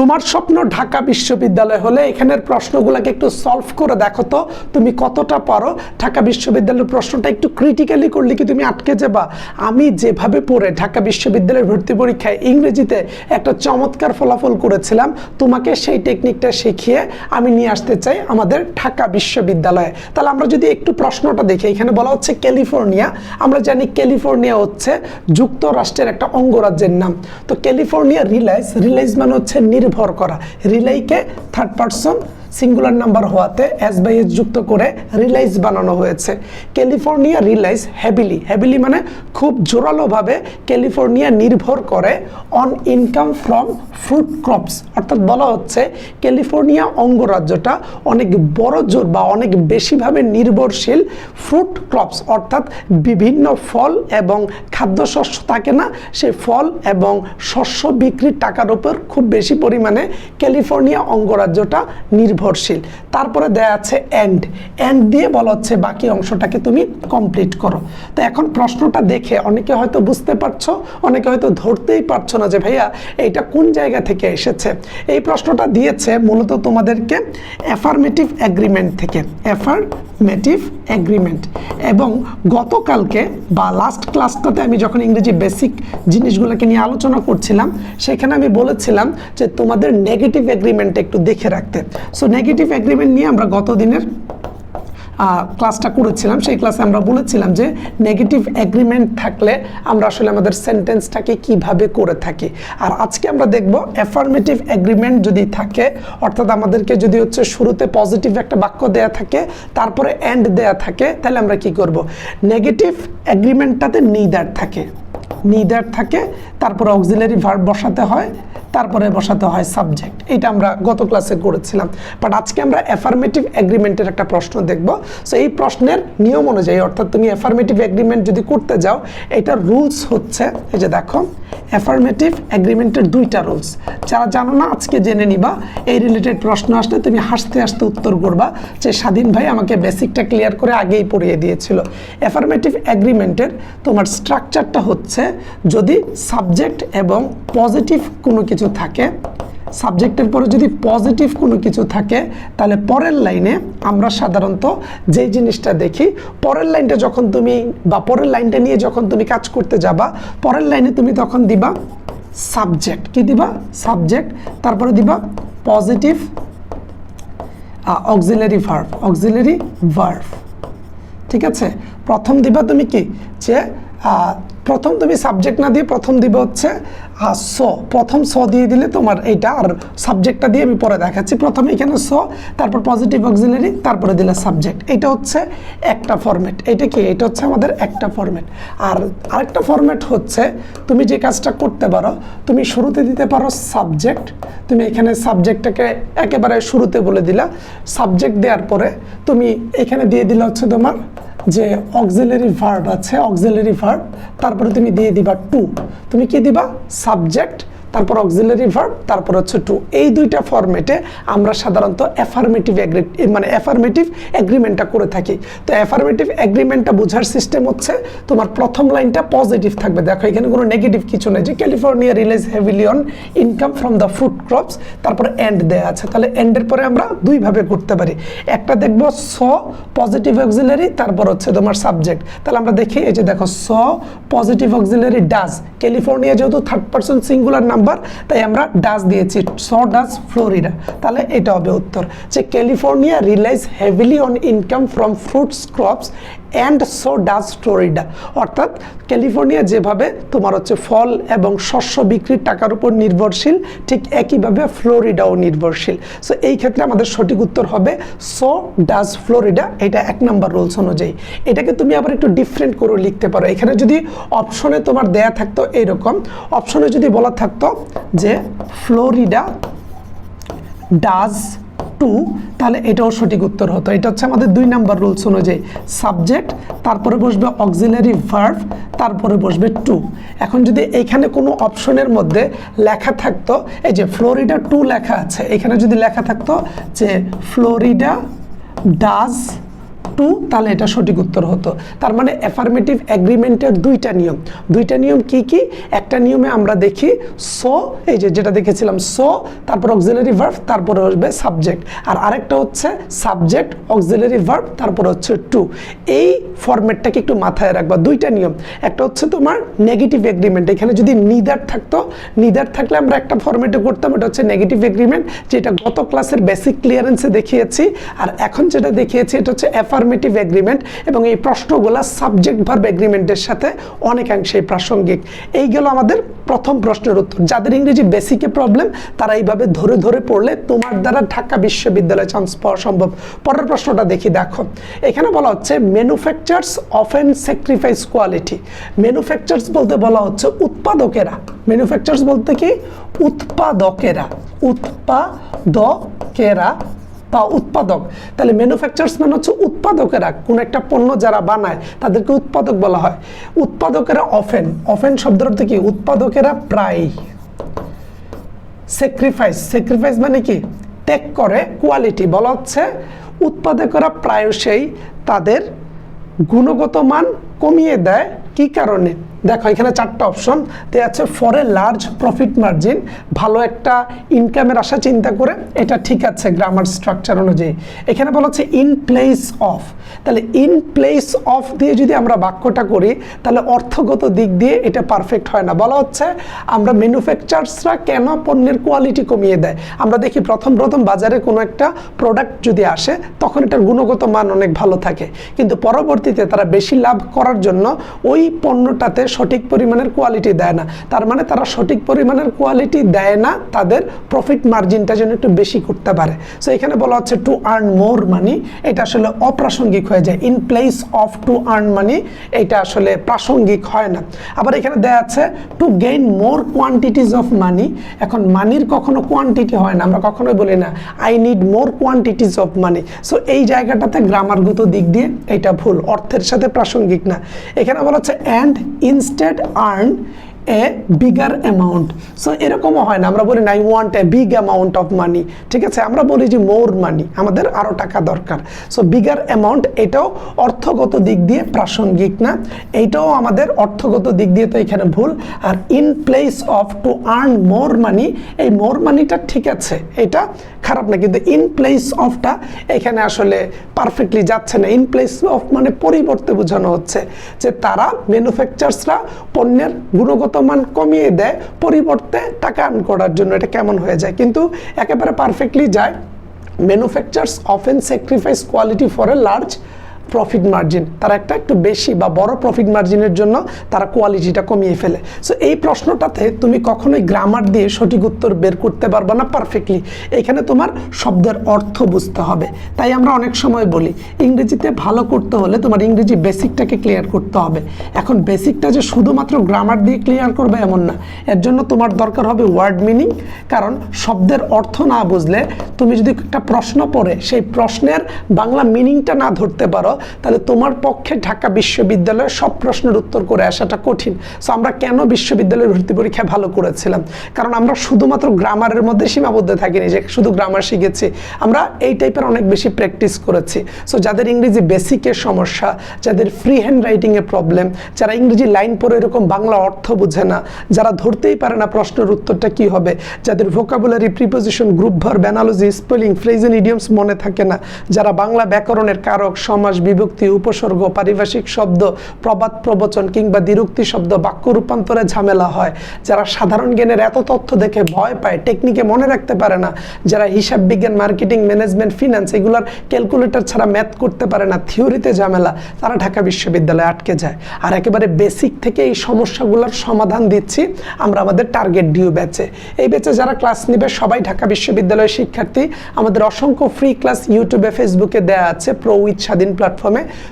তোমার স্বপ্ন ঢাকা বিশ্ববিদ্যালয় হলে এখানের প্রশ্নগুলোকে একটু সলভ করে দেখো তো, তুমি কতটা পারো? ঢাকা বিশ্ববিদ্যালয়ের প্রশ্নটা একটু ক্রিটিক্যালি করলে কি তুমি আটকে যাবা? আমি যেভাবে পড়ে ঢাকা বিশ্ববিদ্যালয়ের ভর্তি পরীক্ষায় ইংরেজিতে একটা চমৎকার ফলাফল করেছিলাম, তোমাকে সেই টেকনিকটা শিখিয়ে আমি নিয়ে আসতে চাই আমাদের ঢাকা বিশ্ববিদ্যালয়ে। তাহলে আমরা যদি একটু প্রশ্নটা দেখি, এখানে বলা হচ্ছে ক্যালিফোর্নিয়া। আমরা জানি ক্যালিফোর্নিয়া হচ্ছে যুক্তরাষ্ট্রের একটা অঙ্গরাজ্যের নাম। তো ক্যালিফোর্নিয়া রিলাইজ রিলাইজ মানে হচ্ছে নির্ভর করা রিলাইকে থার্ড পারসন সিঙ্গুলার নাম্বার হওয়াতে এস বাই এস যুক্ত করে রিলাইজ বানানো হয়েছে। ক্যালিফোর্নিয়া রিলাইজ হ্যাবিলি হ্যাবিলি মানে খুব জোরালোভাবে ক্যালিফোর্নিয়া নির্ভর করে on income from fruit crops অর্থাৎ বলা হচ্ছে ক্যালিফোর্নিয়া অঙ্গরাজ্যটা অনেক বড় জোর বা অনেক বেশিভাবে নির্ভরশীল ফ্রুট ক্রপস অর্থাৎ বিভিন্ন ফল এবং খাদ্যশস্য থাকে না, সে ফল এবং শস্য বিক্রির টাকার উপর খুব বেশি পরিমাণে ক্যালিফোর্নিয়া অঙ্গরাজ্যটা নির্ভরশীল। তারপরে দেয়া আছে এন্ড এন্ড দিয়ে বলা হচ্ছে বাকি অংশটাকে তুমি কমপ্লিট করো। তো এখন প্রশ্নটা দেখে অনেকে হয়তো বুঝতে পারছ, অনেকে হয়তো ধরতেই পারছ না যে, ভাইয়া, এইটা কোন জায়গা থেকে এসেছে? এই প্রশ্নটা দিয়েছে মূলত তোমাদেরকে অ্যাফার্মেটিভ অ্যাগ্রিমেন্ট থেকে। অ্যাফার্মেটিভ অ্যাগ্রিমেন্ট এবং গতকালকে বা লাস্ট ক্লাসটাতে আমি যখন ইংরেজি বেসিক জিনিসগুলোকে নিয়ে আলোচনা করছিলাম, সেখানে আমি বলেছিলাম যে, তোমাদের নেগেটিভ অ্যাগ্রিমেন্ট একটু দেখে রাখতে। সো নেগেটিভ অ্যাগ্রিমেন্ট নিয়ে আমরা গত দিনের ক্লাসটা করেছিলাম। সেই ক্লাসে আমরা বলেছিলাম যে নেগেটিভ অ্যাগ্রিমেন্ট থাকলে আমরা আসলে আমাদের সেন্টেন্সটাকে কীভাবে করে থাকি। আর আজকে আমরা দেখব অ্যাফার্মেটিভ অ্যাগ্রিমেন্ট যদি থাকে, অর্থাৎ আমাদেরকে যদি হচ্ছে শুরুতে পজিটিভ একটা বাক্য দেয়া থাকে, তারপরে এন্ড দেয়া থাকে, তাহলে আমরা কি করব? নেগেটিভ অ্যাগ্রিমেন্টটাতে নিদার থাকে। নিদার থাকে, তারপরে অক্সিলারি ভার্ব বসাতে হয়, তারপরে বসাতে হয় সাবজেক্ট এটা আমরা গত ক্লাসে করেছিলাম। বাট আজকে আমরা অ্যাফার্মেটিভ অ্যাগ্রিমেন্টের একটা প্রশ্ন দেখব। সো এই প্রশ্নের নিয়ম অনুযায়ী, অর্থাৎ তুমি অ্যাফার্মেটিভ অ্যাগ্রিমেন্ট যদি করতে যাও, এটা রুলস হচ্ছে, এই যে দেখো অ্যাফার্মেটিভ অ্যাগ্রিমেন্টের দুইটা রুলস যারা জানো না, আজকে জেনে নিবা, এই রিলেটেড প্রশ্ন আসলে তুমি হাসতে হাসতে উত্তর করবা যে স্বাধীন ভাই আমাকে বেসিকটা ক্লিয়ার করে আগেই পড়িয়ে দিয়েছিল। অ্যাফার্মেটিভ অ্যাগ্রিমেন্টের তোমার স্ট্রাকচারটা হচ্ছে যদি সাবজেক্ট এবং পজিটিভ কোনো কিছু থাকে সাবজেক্টের পরে যদি পজিটিভ কোনো কিছু থাকে, তাহলে পরের লাইনে আমরা সাধারণত যেই জিনিসটা দেখি, পরের লাইনটা যখন তুমি বা পরের লাইনটা নিয়ে যখন তুমি কাজ করতে যাবা, পরের লাইনে তুমি তখন দিবা সাবজেক্ট। কি দিবা? সাবজেক্ট। তারপরে দিবা positive auxiliary verb auxiliary verb ঠিক আছে? প্রথম দিবা তুমি কি? যে প্রথম তুমি সাবজেক্ট না দিয়ে প্রথম দিবে হচ্ছে স। প্রথম স দিয়ে দিলে তোমার এইটা, আর সাবজেক্টটা দিয়ে আমি পরে দেখাচ্ছি। প্রথমে এখানে স, তারপর পজিটিভ অক্সিলারি তারপরে দিলে সাবজেক্ট এটা হচ্ছে একটা ফরম্যাট এটা কি? এটা হচ্ছে আমাদের একটা ফরম্যাট আর আরেকটা ফরম্যাট হচ্ছে, তুমি যে কাজটা করতে পারো, তুমি শুরুতে দিতে পারো সাবজেক্ট তুমি এখানে সাবজেক্টটাকে একেবারে শুরুতে বলে দিলা। সাবজেক্ট দেওয়ার পরে তুমি এখানে দিয়ে দিলে হচ্ছে তোমার যে অক্সিলারি ভার্ব আছে অক্সিলারি ভার্ব তারপরে তুমি দিয়ে দিবা টু তুমি কি দিবা? সাবজেক্ট তারপর অক্সিলারি ভার্ব তারপর হচ্ছে টু এই দুইটা ফরম্যাটে আমরা সাধারণত অ্যাফার্মেটিভ মানে অ্যাফার্মেটিভ এগ্রিমেন্টটা করে থাকি। তো অ্যাফার্মেটিভ এগ্রিমেন্টটা বোঝার সিস্টেম হচ্ছে তোমার প্রথম লাইনটা পজিটিভ থাকবে। দেখো, এখানে কোনো নেগেটিভ কিছু নেই। যে California relies heavily on income from the fruit crops তারপরে এন্ড দেয়া আছে। তাহলে এন্ডের পরে আমরা দুইভাবে করতে পারি। একটা দেখব স পজিটিভ অক্সিলারি তারপর হচ্ছে তোমার সাবজেক্ট তাহলে আমরা দেখি, এই যে দেখো স পজিটিভ অক্সিলারি ডাজ ক্যালিফোর্নিয়া যেহেতু থার্ড পার্সন সিঙ্গুলার নাম্বার, তাই আমরা ডাজ দিয়েছি স ডাজ ফ্লোরিডা। তাহলে এটা হবে উত্তর। যে California relies heavily on income from fruits, crops and so does Florida অর্থাৎ ক্যালিফোর্নিয়া যেভাবে তোমার হচ্ছে ফল এবং শস্য বিক্রির টাকার উপর নির্ভরশীল, ঠিক একইভাবে ফ্লোরিডাও নির্ভরশীল। সো এই ক্ষেত্রে আমাদের সঠিক উত্তর হবে সো ডাজ ফ্লোরিডা এটা এক নম্বর রুলস অনুযায়ী। এটাকে তুমি আবার একটু ডিফারেন্ট করে লিখতে পারো। এখানে যদি অপশনে তোমার দেয়া থাকতো এরকম অপশনে যদি বলা থাকতো যে ফ্লোরিডা ডাজ টু তাহলে এটাও সঠিক উত্তর হতো। এটা হচ্ছে আমাদের দুই নাম্বার রুলস অনুযায়ী। সাবজেক্ট তারপরে বসবে অক্সিলারি ভার্ভ তারপরে বসবে টু এখন যদি এখানে কোনো অপশনের মধ্যে লেখা থাকতো, এই যে ফ্লোরিডা টু লেখা আছে, এখানে যদি লেখা থাকতো যে ফ্লোরিডা ডাজ টু, তাহলে এটা সঠিক উত্তর হতো। তার মানে অ্যাফার্মেটিভ অ্যাগ্রিমেন্টের দুইটা নিয়ম। দুইটা নিয়ম কি কি? একটা নিয়মে আমরা দেখি সো, এই যে যেটা দেখেছিলাম, সো, তারপর অক্সিলারি ভার্ব তারপরে আসবে সাবজেক্ট আর আরেকটা হচ্ছে সাবজেক্ট অক্সিলারি ভার্ব তারপর হচ্ছে টু এই ফরম্যাটটাকে একটু মাথায় রাখবা। দুইটা নিয়ম। একটা হচ্ছে তোমার নেগেটিভ এগ্রিমেন্ট এখানে যদি নিদার থাকতো নিদার থাকলে আমরা একটা ফরম্যাটে করতাম এটা হচ্ছে নেগেটিভ এগ্রিমেন্ট যেটা গত ক্লাসের বেসিক ক্লিয়ারেন্সে দেখিয়েছি। আর এখন যেটা দেখিয়েছি, এটা হচ্ছে অ্যাফার্মেটিভ এগ্রিমেন্ট এবং এই প্রশ্নগুলো সাবজেক্ট ভার্ব এগ্রিমেন্টের সাথে অনেকাংশেই প্রাসঙ্গিক। এই গেল আমাদের প্রথম প্রশ্নের উত্তর। যাদের ইংরেজি বেসিকে প্রবলেম তারা এইভাবে ধরে ধরে পড়লে তোমার দ্বারা ঢাকা বিশ্ববিদ্যালয়ে চান্স পাওয়া সম্ভব। পরের প্রশ্নটা দেখি, দেখো। এখানে বলা হচ্ছে manufacturers often sacrifice quality manufacturers বলতে বলা হচ্ছে, উৎপাদকেরা। ম্যানুফ্যাকচার্স বলতে কি? উৎপাদকেরা। উৎপাদকেরা। বা উৎপাদক। তাহলে ম্যানুফ্যাকচার্স মানে হচ্ছে উৎপাদকেরা। কোন একটা পণ্য যারা বানায়, তাদেরকে উৎপাদক বলা হয়। উৎপাদকেরা অফেন অফেন শব্দের অর্থ কি? উৎপাদকেরা প্রায় স্যাক্রিফাইস স্যাক্রিফাইস মানে কি? ত্যাগ করে কোয়ালিটি বলা হচ্ছে। উৎপাদকেরা প্রায়শই তাদের গুণগত মান কমিয়ে দেয়। কি কারণে? দেখো, এখানে চারটা অপশন দেওয়া আছে for a large profit margin ভালো একটা ইনকামের আশা চিন্তা করে, এটা ঠিক আছে গ্রামার স্ট্রাকচার অনুযায়ী। এখানে বলা হচ্ছে ইন প্লেস অফ তাহলে ইন প্লেস অফ দিয়ে যদি আমরা বাক্যটা করি, তাহলে অর্থগত দিক দিয়ে এটা পারফেক্ট হয় না। বলা হচ্ছে আমরা ম্যানুফ্যাকচারার্সরা কেন পণ্যের কোয়ালিটি কমিয়ে দেয়? আমরা দেখি প্রথম প্রথম বাজারে কোনো একটা প্রোডাক্ট যদি আসে, তখন এটার গুণগত মান অনেক ভালো থাকে। কিন্তু পরবর্তীতে তারা বেশি লাভ করার জন্য ওই পণ্যটাতে সঠিক পরিমাণের কোয়ালিটি দেয় না। তার মানে তারা সঠিক পরিমাণের কোয়ালিটি দেয় না, তাদের প্রফিট মার্জিনটা যেন একটু বেশি করতে পারে। সো এখানে বলা হচ্ছে টু আর্ন মোর মানি এটা আসলে অপ্রাসঙ্গিক হয়ে যায়। In place of to earn money এটা আসলে প্রাসঙ্গিক হয় না। আবার এখানে দেয়া আছে to gain more quantities of money এখন মানির কখনো কোয়ান্টিটি হয় না, আমরা কখনোই বলি না I need more quantities of money so এই জায়গাটাতে গ্রামারগত দিক দিয়ে এটা ভুল, অর্থের সাথে প্রাসঙ্গিক না। এখানে বলা হচ্ছে and instead earn a bigger amount so এরকমও হয় না। আমরা বলি না I want a big amount of money ঠিক আছে, আমরা বলি যে মোর মানি আমাদের আরও টাকা দরকার। সো বিগার অ্যামাউন্ট এটাও অর্থগত দিক দিয়ে প্রাসঙ্গিক না। এইটাও আমাদের অর্থগত দিক দিয়ে তো এখানে ভুল। আর in place of to earn more money এই মোর মানিটা ঠিক আছে। এটা খারাপ না, কিন্তু ইন প্লেস অফটা এখানে আসলে পারফেক্টলি যাচ্ছে না। ইন প্লেস অফ মানে পরিবর্তে বোঝানো হচ্ছে যে, তারা ম্যানুফ্যাকচার্সরা পণ্যের গুণগত মান কমিয়ে দেয়, পরিবর্তে টাকা আর্ন করার জন্য এটা কেমন হয়ে যায়? কিন্তু একেবারে পারফেক্টলি যায়। Manufacturers often sacrifice quality for a large profit margin তারা একটা একটু বেশি বা বড় প্রফিট মার্জিনের জন্য তারা কোয়ালিটিটা কমিয়ে ফেলে। সো এই প্রশ্নটাতে তুমি কখনোই গ্রামার দিয়ে সঠিক উত্তর বের করতে পারবে না পারফেক্টলি এখানে তোমার শব্দের অর্থ বুঝতে হবে। তাই আমরা অনেক সময় বলি, ইংরেজিতে ভালো করতে হলে তোমার ইংরেজি বেসিকটাকে ক্লিয়ার করতে হবে। এখন বেসিকটা যে শুধুমাত্র গ্রামার দিয়ে ক্লিয়ার করবে এমন না। এর জন্য তোমার দরকার হবে ওয়ার্ড মিনিং কারণ শব্দের অর্থ না বুঝলে তুমি যদি একটা প্রশ্ন পড়ে, সেই প্রশ্নের বাংলা মিনিংটা না ধরতে পারো তাহলে তোমার পক্ষে ঢাকা বিশ্ববিদ্যালয়ে সব প্রশ্নের উত্তর করে আসাটা কঠিন। সো আমরা কেন বিশ্ববিদ্যালয়ের ভর্তি পরীক্ষায় ভালো করেছিলাম? কারণ আমরা শুধুমাত্র গ্রামারের মধ্যে সীমাবদ্ধ থাকিনি, যে শুধু গ্রামার শিখেছি। আমরা এই টাইপের অনেক বেশি প্র্যাকটিস করেছি। সো যাদের ইংরেজি বেসিকের সমস্যা, যাদের ফ্রি হ্যান্ড রাইটিংয়ের প্রবলেম যারা ইংরেজি লাইন পড়ে এরকম বাংলা অর্থ বোঝে না, যারা ধরতেই পারে না প্রশ্নের উত্তরটা কি হবে, যাদের ভোকাবুলারি প্রিপোজিশন গ্রুপ ভর ব্যানালজি স্পেলিং ফ্রেজেন ইডিয়মস মনে থাকে না, যারা বাংলা ব্যাকরণের কারক, সমাস বিভক্তি, উপসর্গ, পারিভাষিক শব্দ, প্রবাদ, প্রবচন কিংবা দ্বিরুক্তি শব্দ বাক্য রূপান্তরে ঝামেলা হয়। যারা সাধারণ জ্ঞানের এত তথ্য দেখে ভয় পায়, টেকনিকে মনে রাখতে পারে না। যারা হিসাব বিজ্ঞান, মার্কেটিং, ম্যানেজমেন্ট, ফিনান্স এগুলোর ক্যালকুলেটর ছাড়া ম্যাথ করতে পারে না। থিওরিতে ঝামেলা। তারা ঢাকা বিশ্ববিদ্যালয়ে আটকে যায়। আর একেবারে বেসিক থেকে এই সমস্যাগুলোর সমাধান দিচ্ছি আমরা আমাদের টার্গেট ডিউ ব্যাচে। এই ব্যাচে যারা ক্লাস নেবে সবাই ঢাকা বিশ্ববিদ্যালয়ের শিক্ষার্থী। আমাদের অসংখ্য ফ্রি ক্লাস ইউটিউবে, ফেসবুকে দেয়া আছে। প্রো উইথ স্বাধীন প্ল্যাটফর্মে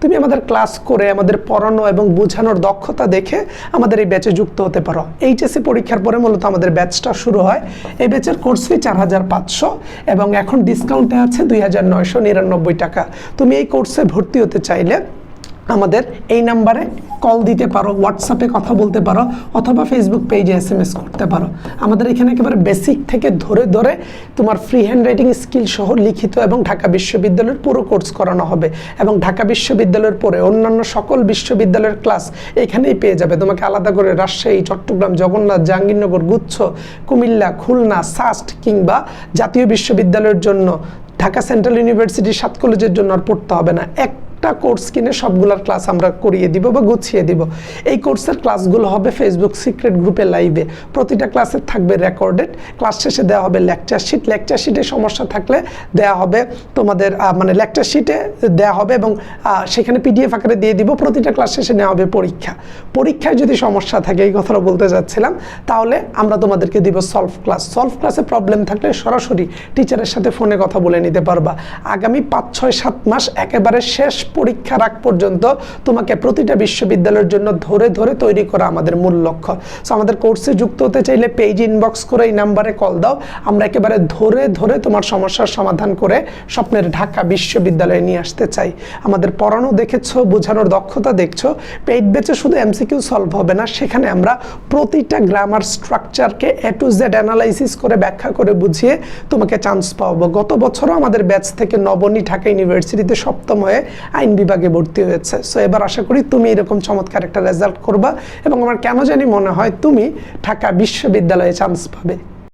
তুমি আমাদের ক্লাস করে, আমাদের পড়ানো এবং বোঝানোর দক্ষতা দেখে আমাদের এই ব্যাচে যুক্ত হতে পারো। এইচএসসি পরীক্ষার পরে মূলত আমাদের ব্যাচটা শুরু হয়। এই ব্যাচের কোর্স ফি চার হাজার পাঁচশো এবং এখন ডিসকাউন্টে আছে দুই হাজার নয়শো নিরানব্বই টাকা। তুমি এই কোর্সে ভর্তি হতে চাইলে আমাদের এই নাম্বারে কল দিতে পারো হোয়াটসঅ্যাপে কথা বলতে পারো, অথবা ফেসবুক পেজে এস এম এস করতে পারো। আমাদের এখানে একেবারে বেসিক থেকে ধরে ধরে তোমার ফ্রি হ্যান্ড রাইটিং স্কিল সহ লিখিত এবং ঢাকা বিশ্ববিদ্যালয়ের পুরো কোর্স করানো হবে এবং ঢাকা বিশ্ববিদ্যালয়ের পরে অন্যান্য সকল বিশ্ববিদ্যালয়ের ক্লাস এখানেই পেয়ে যাবে। তোমাকে আলাদা করে রাজশাহী, চট্টগ্রাম, জগন্নাথ, জাহাঙ্গীরনগর, গুচ্ছ, কুমিল্লা, খুলনা সাস্ট কিংবা জাতীয় বিশ্ববিদ্যালয়ের জন্য ঢাকা সেন্ট্রাল ইউনিভার্সিটির সাত কলেজের জন্য আর পড়তে হবে না। একটা কোর্স কিনে সবগুলোর ক্লাস আমরা করিয়ে দিব বা গুছিয়ে দিব। এই কোর্সের ক্লাসগুলো হবে ফেসবুক সিক্রেট গ্রুপে লাইভে প্রতিটা ক্লাসে থাকবে রেকর্ডেড ক্লাস শেষে দেওয়া হবে লেকচার শিট লেকচার শিটে সমস্যা থাকলে দেওয়া হবে তোমাদের মানে লেকচার শিটে দেওয়া হবে এবং সেখানে পিডিএফ আকারে দিয়ে দিব। প্রতিটা ক্লাস শেষে নেওয়া হবে পরীক্ষা। পরীক্ষায় যদি সমস্যা থাকে, এই কথাটা বলতে যাচ্ছিলাম, তাহলে আমরা তোমাদেরকে দিব সলভ ক্লাস সলভ ক্লাসে প্রবলেম থাকলে সরাসরি টিচারের সাথে ফোনে কথা বলে নিতে পারবা। আগামী পাঁচ, ছয়, সাত মাস একেবারে শেষ পরীক্ষার আগ পর্যন্ত তোমাকে প্রতিটা বিশ্ববিদ্যালয়ের জন্য ধরে ধরে তৈরি করা আমাদের মূল লক্ষ্য। সো আমাদের কোর্সে যুক্ত হতে চাইলে পেজ ইনবক্স করে এই নাম্বারে কল দাও। আমরা একেবারে ধরে ধরে তোমার সমস্যার সমাধান করে স্বপ্নের ঢাকা বিশ্ববিদ্যালয়ে নিয়ে আসতে চাই। আমাদের পড়ানো দেখেছ, বোঝানোর দক্ষতা দেখছ পেইড বেচে শুধু এমসিকিউ সলভ হবে না, সেখানে আমরা প্রতিটা গ্রামার স্ট্রাকচারকে এ টু জেড অ্যানালাইসিস করে ব্যাখ্যা করে বুঝিয়ে তোমাকে চান্স পাওয়াবো। গত বছরও আমাদের ব্যাচ থেকে নবনী ঢাকা ইউনিভার্সিটিতে সপ্তম হয়ে আইন বিভাগে ভর্তি হয়েছে। সো এবার আশা করি তুমি এরকম চমৎকার একটা রেজাল্ট করবা এবং আমার কেন জানি মনে হয় তুমি ঢাকা বিশ্ববিদ্যালয়ে চান্স পাবে।